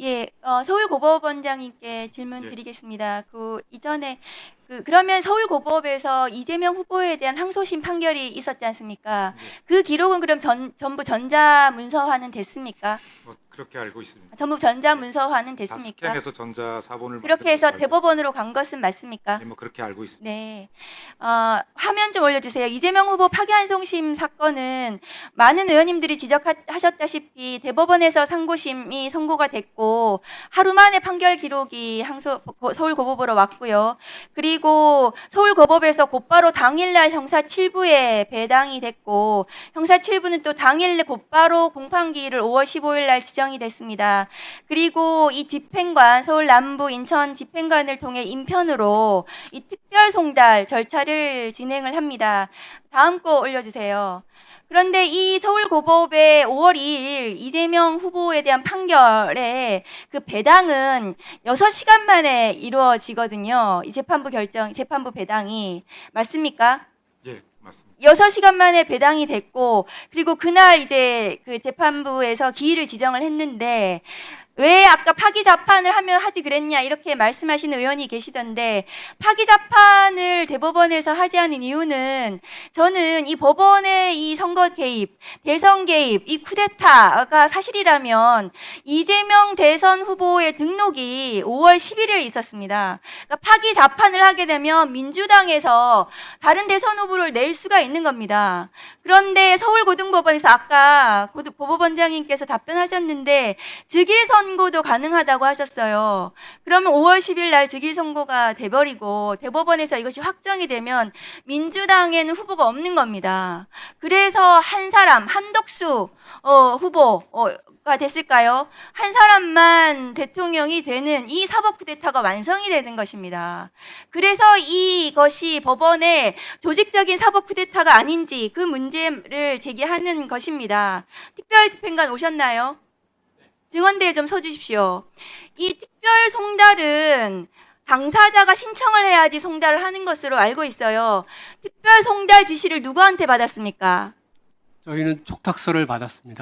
예, 어, 서울고법원장님께 질문 예. 드리겠습니다. 그 이전에 그 그러면 서울고법에서 이재명 후보에 대한 항소심 판결이 있었지 않습니까? 네. 그 기록은 그럼 전, 전부 전자 문서화는 됐습니까? 뭐 그렇게 알고 있습니다. 전부 전자 문서화는 다 됐습니까? 스캔해서 전자 사본을 그렇게 해서 대법원으로 간 것은 맞습니까? 있- 네, 뭐 그렇게 알고 있습니다. 네. 어, 화면 좀 올려주세요. 이재명 후보 파기환송심 사건은 많은 의원님들이 지적하셨다시피 대법원에서 상고심이 선고가 됐고 하루 만에 판결 기록이 항소 고- 서울고법으로 왔고요. 그리고 서울고법에서 곧바로 당일날 형사 7부에 배당이 됐고 형사 7부는 또 당일 곧바로 공판기일을 5월 15일 날 지정 이 됐습니다. 그리고 이 집행관 서울 남부 인천 집행관을 통해 인편으로 이 특별 송달 절차를 진행을 합니다. 다음 거 올려주세요. 그런데 이 서울고법의 5월 2일 이재명 후보에 대한 판결에 그 배당은 6시간 만에 이루어지거든요. 이 재판부 결정, 재판부 배당이. 맞습니까? 예, 맞습니다. 6시간 만에 배당이 됐고 그리고 그날 이제 그 재판부에서 기일을 지정을 했는데 왜 아까 파기 자판을 하면 하지 그랬냐 이렇게 말씀하시는 의원이 계시던데 파기 자판을 대법원에서 하지 않은 이유는 저는 이 법원의 이 선거 개입, 대선 개입, 이 쿠데타가 사실이라면 이재명 대선 후보의 등록이 5월 11일 있었습니다. 그러니까 파기 자판을 하게 되면 민주당에서 다른 대선 후보를 낼 수가 있는 겁니다. 그런데 서울고등법원에서 아까 고등- 법원장님께서 답변하셨는데 즉일 선 고도 가능하다고 하셨어요. 그러면 5월 10일 날 즉일 선고가 돼버리고 대법원에서 이것이 확정이 되면 민주당에는 후보가 없는 겁니다. 그래서 한 사람 한덕수 어, 후보가 됐을까요? 한 사람만 대통령이 되는 이 사법 쿠데타가 완성이 되는 것입니다. 그래서 이것이 법원의 조직적인 사법 쿠데타가 아닌지 그 문제를 제기하는 것입니다. 특별 집행관 오셨나요? 증언대에 좀 서주십시오. 이 특별 송달은 당사자가 신청을 해야지 송달을 하는 것으로 알고 있어요. 특별 송달 지시를 누구한테 받았습니까? 저희는 촉탁서를 받았습니다.